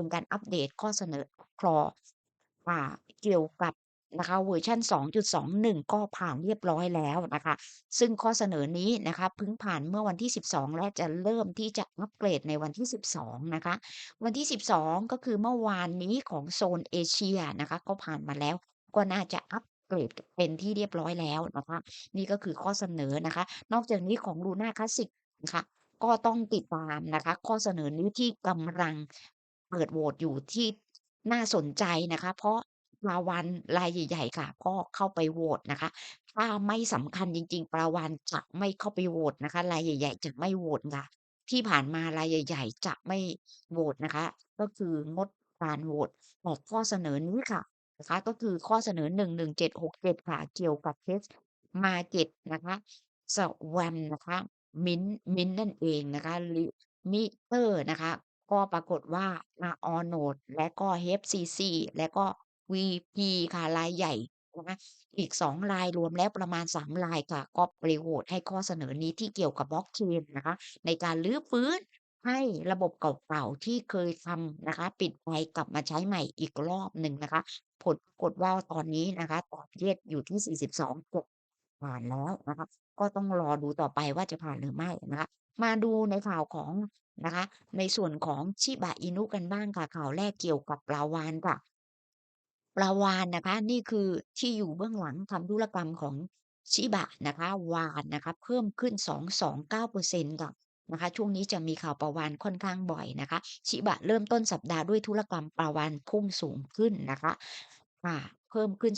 เป็นการอัปเดตข้อเสนอคลออ่าเกี่ยวกับนะคะเวอร์ชัน2.21 ก็ผ่านเรียบร้อยแล้วนะคะ ซึ่งข้อเสนอนี้นะคะพิ่งผ่านเมื่อวันที่ 12 และจะเริ่มที่จะอัปเกรดในวันที่ 12 นะคะ วันที่ 12 ก็คือเมื่อวานนี้ของโซนเอเชียนะคะ ก็ผ่านมาแล้วก็น่าจะอัปเกรดเป็นที่เรียบร้อยแล้วนะคะ นี่ก็คือข้อเสนอนะคะ นอกจากนี้ของ Luna Classic นะคะก็ต้องติดตามนะคะ ข้อเสนอนี้ที่กำลัง เปิดโหวตอยู่ที่น่าสนใจนะคะ เพราะปลาวาฬรายใหญ่ๆค่ะ ก็เข้าไปโหวตนะคะ ถ้าไม่สำคัญจริง ๆปลาวาฬจะไม่เข้าไปโหวตนะคะ รายใหญ่ ๆ จะไม่โหวตค่ะ ที่ผ่านมารายใหญ่ ๆ จะไม่โหวตนะคะ ก็คืองดการโหวตแต่ข้อเสนอนี้ค่ะนะคะ ก็คือข้อเสนอ11767ค่ะเกี่ยวกับ Test Market นะคะ SWAM นะคะ Mint Mint นั่นเองนะคะ Limiter นะคะ ก็ปรากฏว่า Allnode และก็ HFCC และก็ VP ค่ะรายใหญ่นะอีก 2 รายรวมแล้วประมาณ 3 รายค่ะ ก็ไปโหวตให้ข้อเสนอนี้ที่เกี่ยวกับบล็อกเชนนะคะในการรื้อฟื้นให้ระบบเก่าๆที่เคยทำนะคะ ปิดไปกลับมาใช้ใหม่อีกรอบหนึ่งนะคะ ผลปรากฏว่าตอนนี้นะคะ ตอบ Yes อยู่ที่ 42กือบผ่านแล้วนะคะ ก็ต้องรอดูต่อไปว่าจะผ่านหรือไม่นะคะ มาดูในข่าวของ นะคะ ในส่วนของ Shiba Inu กันบ้างค่ะข่าวแรกเกี่ยวกับปลาวาฬค่ะปลาวาฬนะคะ นี่คือที่อยู่เบื้องหลังทำธุรกรรมของ Shiba นะคะ วาฬนะคะเพิ่มขึ้น 229%ค่ะนะคะ ช่วงนี้จะมีข่าวปลาวาฬค่อนข้างบ่อยนะคะ Shiba เริ่มต้นสัปดาห์ด้วยธุรกรรมปลาวาฬพุ่งสูงขึ้นนะคะค่ะ เพิ่มขึ้น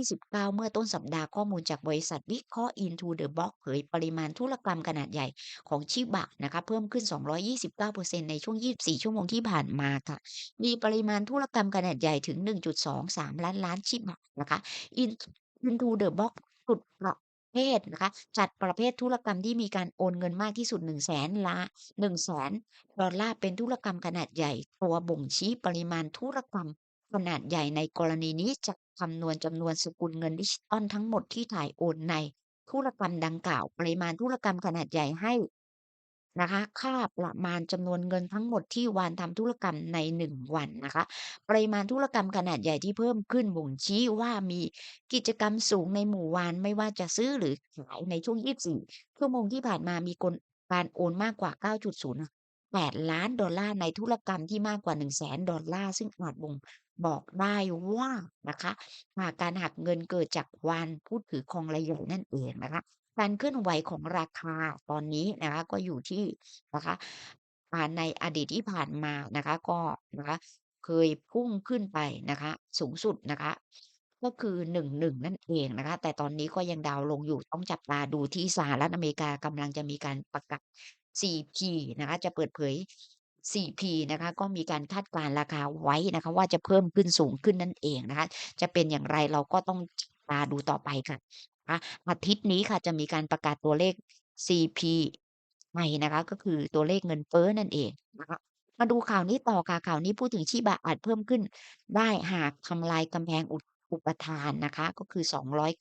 229 เมื่อต้นสัปดาห์ข้อมูลจากบริษัทวิเคราะห์ Into the Block เผยปริมาณธุรกรรมขนาดใหญ่ของ Shiba นะคะเพิ่มขึ้น 229%ในช่วง 24 ชั่วโมงที่ผ่านมาค่ะ มีปริมาณธุรกรรมขนาดใหญ่ถึง 1.23 ล้านล้าน Shiba นะคะ Into Into the Block จุดประเภทนะคะจัดประเภทธุรกรรมที่มีการโอนเงินมากที่สุด100,000ล้าน100,000ดอลลาร์เป็นธุรกรรมขนาดใหญ่ ตัวบ่งชี้ปริมาณธุรกรรม ขนาดใหญ่ในกรณีนี้จะคำนวณจำนวนสกุลเงินดิจิทัลทั้งหมดที่ถ่ายโอนในธุรกรรมดังกล่าว ปริมาณธุรกรรมขนาดใหญ่ให้นะคะ ค่าประมาณจำนวนเงินทั้งหมดที่วานทำธุรกรรมใน 1 วันนะคะ ปริมาณธุรกรรมขนาดใหญ่ที่เพิ่มขึ้นบ่งชี้ว่ามีกิจกรรมสูงในหมู่วานไม่ว่าจะซื้อหรือขายในช่วง 24 ชั่วโมงที่ผ่านมามีกลการโอนมากกว่า 9.08 ล้านดอลลาร์ในธุรกรรมที่มากกว่า 100,000 ดอลลาร์ซึ่งอาจบ่ง บอกได้ว่านะคะอ่าการหักเงินเกิดจากวานผู้ถือครองรายใหญ่นั่นเองนะคะ การเคลื่อนไหวของราคาตอนนี้นะคะก็อยู่ที่นะคะในอดีตที่ผ่านมานะคะก็นะคะเคยพุ่งขึ้นไปนะคะ สูงสุดนะคะ ก็คือ11นั่นเองนะคะ แต่ตอนนี้ก็ยังดาวน์ลงอยู่ต้องจับตาดูที่สหรัฐอเมริกากำลังจะมีการประกาศ CP นะคะ จะเปิดเผย CP นะคะก็มีการคาดการณ์ราคาไว้นะคะว่าจะเพิ่มขึ้นสูงขึ้นนั่นเองนะคะจะเป็นอย่างไรเราก็ต้องตาดูต่อไปค่ะอาทิตย์นี้ค่ะจะมีการประกาศตัวเลข CPI นะคะก็คือตัวเลขเงินเฟ้อนั่นเองนะคะมาดูข่าวนี้ต่อค่ะข่าวนี้พูดถึง Shiba อาจเพิ่มขึ้น ได้หากทำลายกำแพงอุดอุปทานนะคะ ก็คือ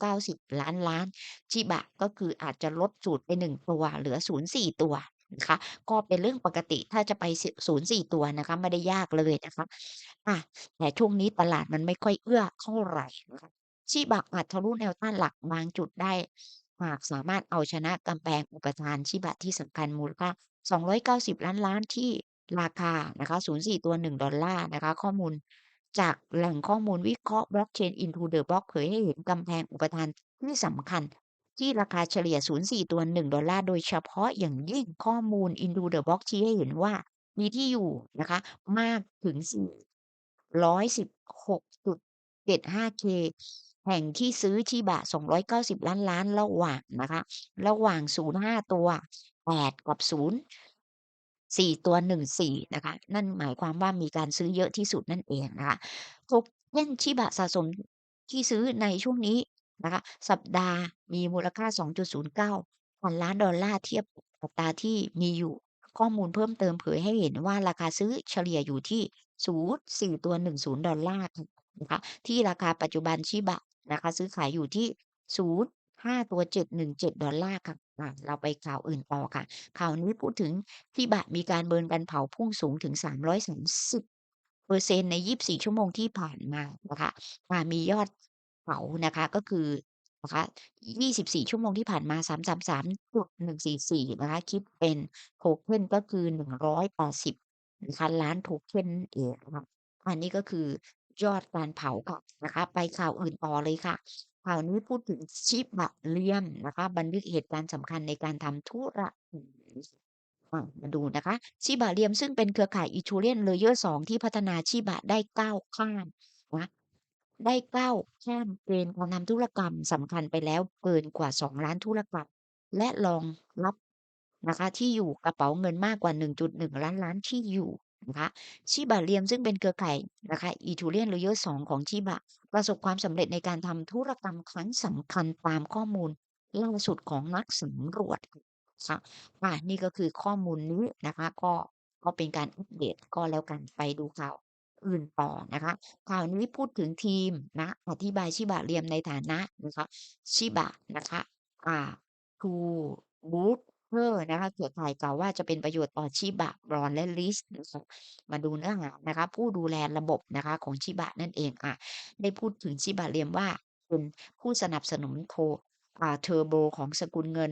290 ล้านล้าน Shiba ก็คืออาจจะลดสูตรไป 1 ตัว เหลือ 0.4 ตัว นะคะ ก็เป็นเรื่องปกติถ้าจะไป ส 0.4 ตัวนะคะ ไม่ได้ยากเลยนะคะ อ่า แต่ช่วงนี้ตลาดมันไม่ค่อยเอื้อเท่าไรนะคะ Shiba อาจทะลุแนวต้านหลักบางจุดได้ หากสามารถเอาชนะกำแพงอุปทาน Shiba ที่สำคัญมูลค่า 290ล้านล้านที่ราคานะคะ 0.4 ตัว1ดอลลาร์นะคะ ข้อมูลจากแหล่งข้อมูลวิเคราะห์ Blockchain Into the Block เผยให้เห็นกำแพงอุปทานที่สำคัญ ที่ราคาเฉลี่ย 0.4 ตัว 1 ดอลลาร์โดยเฉพาะอย่างยิ่งข้อมูล Into the Block ชี้ให้เห็นว่ามีที่อยู่นะคะมากถึง 416.75K แห่งที่ซื้อ Shiba 290 ล้านล้านระหว่างนะคะ ระหว่าง 0.5 ตัว 8 กับ 0.4 ตัว 14 นะคะ นั่นหมายความว่ามีการซื้อเยอะที่สุดนั่นเองนะคะ Token Shiba สะสมที่ซื้อในช่วงนี้ นะคะ สัปดาห์มีมูลค่า 2.09 พันล้านดอลลาร์ เทียบกับอัตราที่มีอยู่ ข้อมูลเพิ่มเติมเผยให้เห็นว่าราคาซื้อเฉลี่ยอยู่ที่ 0.4 ตัว 10 ดอลลาร์นะคะ ที่ราคาปัจจุบัน Shiba นะคะ ซื้อขายอยู่ที่ 0.5 ตัว 717 ดอลลาร์ค่ะอ่าเราไปข่าวอื่นต่อค่ะ ข่าวนี้พูดถึง Shiba มีการเบิร์นการเผาพุ่งสูงถึง 330เปอร์เซ็นต์ใน 24 ชั่วโมงที่ผ่านมานะคะอ่ามียอด เผานะคะ ก็คือนะคะ 24 ชั่วโมงที่ผ่านมา 333.144 นะคะ คิดเป็นโทเค็นก็คือ 180นะคะล้านโทเค็นเองนะคะอันนี้ก็คือยอดการเผาค่ะนะคะ ไปข่าวอื่นต่อเลยค่ะ ข่าวนี้พูดถึงชิบะเรียมนะคะ บันทึกเหตุการณ์สำคัญในการทำธุรกรรมาดูนะคะชิบะเรียมซึ่งเป็นเครือข่าย Ethereum Layer 2ที่พัฒนาชิบะได้ก้าวข้ามนะ ได้ก้าวข้ามเกณฑ์การทำธุรกรรมสำคัญไปแล้วเกินกว่า2,000,000ธุรกรรม และรองรับนะคะที่อยู่กระเป๋าเงินมากกว่า 1.1 ล้านๆที่อยู่นะคะชิบะเรียมซึ่งเป็นเครือข่ายนะคะ Ethereum Layer 2ของชิบะ ประสบความสำเร็จในการทำธุรกรรมครั้งสำคัญตามข้อมูลล่าสุดของนักสำรวจค่ะนี่ก็คือข้อมูลนี้นะคะ ก็ก็เป็นการอัปเดตก็แล้วกันไปดูข่าว อื่นต่อนะคะข่าวนี้พูดถึงทีมนะอธิบายชิบะเรียมในฐานะนะคะชิบะนะคะอ่า True Booster นะคะเครือข่ายกล่าวว่าจะเป็นประโยชน์ต่อชิบะ Bron และ Leash นะคะมาดูเนื้อหานะคะ ผู้ดูแลระบบนะคะของชิบะนั่นเองอ่าได้พูดถึงชิบะเรียมว่าเป็นผู้สนับสนุนโทอ่า Turbo ของสกุลเงิน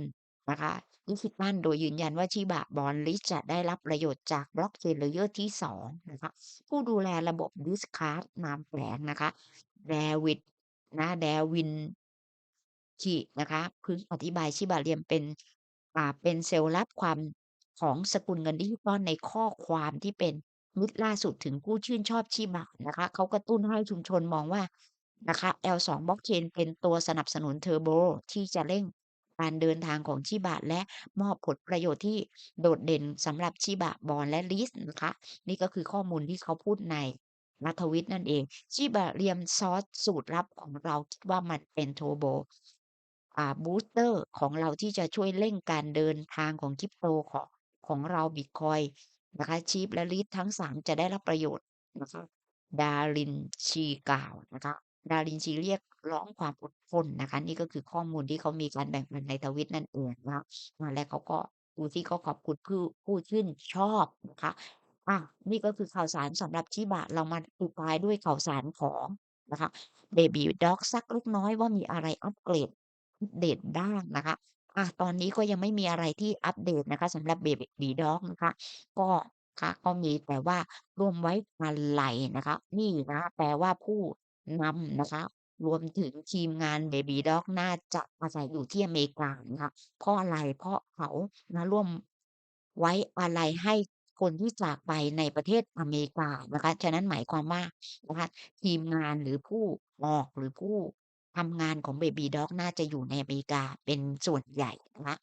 นะคะ ดิจิทัลโดยยืนยันว่าชิบะ Bron Leash จะได้รับประโยชน์จาก Blockchain Layer ที่2นะคะผู้ดูแลระบบ Discord นามแฝงนะคะ David นะ Davinci นะคะพึงอธิบายชิบะเรียมเป็นอ่าเป็นเซลล์ลับความของสกุลเงินดิจิทัลในข้อความที่เป็นมิตรล่าสุดถึงผู้ชื่นชอบชิบะนะคะเขากระตุ้นให้ชุมชนมองว่านะคะ L2 Blockchain เป็นตัวสนับสนุน Turbo ที่จะเร่ง การเดินทางของชิบะและมอบผลประโยชน์ที่โดดเด่นสำหรับชิบะ Bron และ Leash นะคะ นี่ก็คือข้อมูลที่เขาพูดในณทวิตนั่นเอง ชิบะเรียมซอสสูตรลับของเราคิดว่ามันเป็น Turbo อ่า Booster ของเราที่จะช่วยเร่งการเดินทางของคริปโตของของเราบิตคอยนะคะ Chief และ Leash ทั้ง3จะได้รับประโยชน์นะคะ Davinci กล่าวนะคะ Davinci เรียกร้องความอดทนนะคะ นี่ก็คือข้อมูลที่เขามีการแบ่งปันในทวิตนั่นเองนะคะอาและเขาก็ดูสิเขาขอบคุณผู้ผู้ชื่นชอบนะคะอานี่ก็คือข่าวสารสำหรับชิบะเรามาปิดท้ายด้วยข่าวสารของนะคะ Babydogs สักเล็กน้อยว่ามีอะไรอัปเกรดอัปเดตบ้างนะคะอาตอนนี้ก็ยังไม่มีอะไรที่อัปเดตนะคะสำหรับ Babydogs นะคะ ก็ค่ะก็มีแต่ว่าร่วมไว้อาลัยนะคะ นี่นะคะแปลว่าผู้ นำนะคะ รวมถึงทีมงาน Baby Dog น่าจะอาศัยอยู่ที่อเมริกานะคะ เพราะอะไร เพราะเขานะร่วมไว้อาลัยให้คนที่จากไปในประเทศอเมริกานะคะ ฉะนั้นหมายความว่านะคะ ทีมงานหรือผู้ออก หรือผู้ทำงานของ Baby Dog น่าจะอยู่ในอเมริกาเป็นส่วนใหญ่นะคะ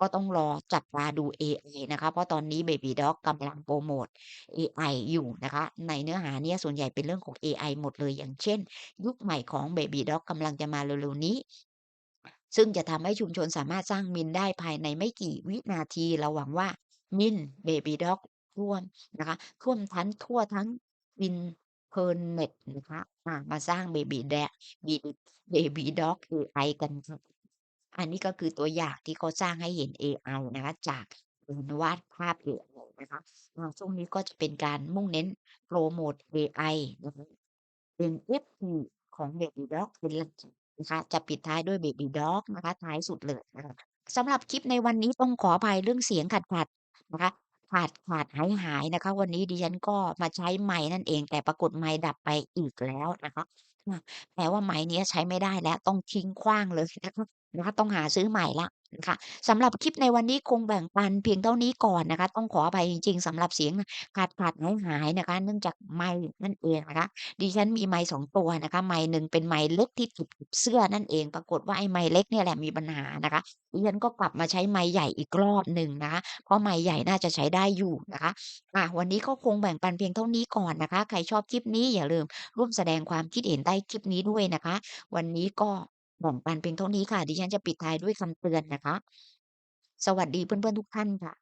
ก็ต้องรอจับตาดูเอไอนะคะ เพราะตอนนี้ Baby Dog กำลังโพรโมตเอไออยู่นะคะ ในเนื้อหาเนี่ยส่วนใหญ่เป็นเรื่องของเอไอหมดเลย อย่างเช่น ยุคใหม่ของ Baby Dog กำลังจะมาเร็วๆนี้ซึ่งจะทำให้ชุมชนสามารถสร้างมีมได้ภายในไม่กี่วินาที เราหวังว่ามีม Babydogs ท่วมนะคะท่วมทั้นทั่วทั้งอินเทอร์เน็ตนะคะมาสร้าง Babyda บี Babydogs เอไอกันค่ะ อันนี้ก็คือตัวอย่างที่เขาสร้างให้เห็นเอไอนะคะจากวาดภาพเอไอนะคะช่วงนี้ก็จะเป็นการมุ่งเน้นโพรโมตเอไอนะคะเป็น FT ของ Baby Dog เป็นหลักนะคะจะปิดท้ายด้วย Baby Dog นะคะท้ายสุดเลยนะคะสำหรับคลิปในวันนี้ต้องขออภัยเรื่องเสียงขัดๆนะคะขาดๆหายๆนะคะ วันนี้ดิฉันก็มาใช้ไมค์นั่นเอง แต่ปรากฏไมค์ดับไปอีกแล้วนะคะแปลว่าไมค์เนี้ใช้ไม่ได้แล้วต้องทิ้งขว้างเลยนะคะ นะคะต้องหาซื้อใหม่ล้วนะคะสำหรับคลิปในวันนี้คงแบ่งปันเพียงเท่านี้ก่อนนะคะ ต้องขออภัยจริงๆสำหรับเสียงขาดๆหายๆนะคะ เนื่องจากไมค์นั่นเองนะคะ ดิฉันมีไมค์2ตัวนะคะ ไมค์หนึ่งเป็นไมค์เล็กที่ติดเสื้อนั่นเอง ปรากฏว่าไอ้ไมค์เล็กเนี่ยแหละมีปัญหานะคะดิฉันก็กลับมาใช้ไมค์ใหญ่อีกรอบหนึ่งนะคะ เพราะไมค์ใหญ่น่าจะใช้ได้อยู่นะคะอาวันนี้ก็คงแบ่งปันเพียงเท่านี้ก่อนนะคะ ใครชอบคลิปนี้อย่าลืมร่วมแสดงความคิดเห็นใต้คลิปนี้ด้วยนะคะ วันนี้ก็ แบ่งปันเพียงเท่านี้ค่ะ ดิฉันจะปิดท้ายด้วยคำเตือนนะคะ สวัสดีเพื่อนๆทุกท่านค่ะ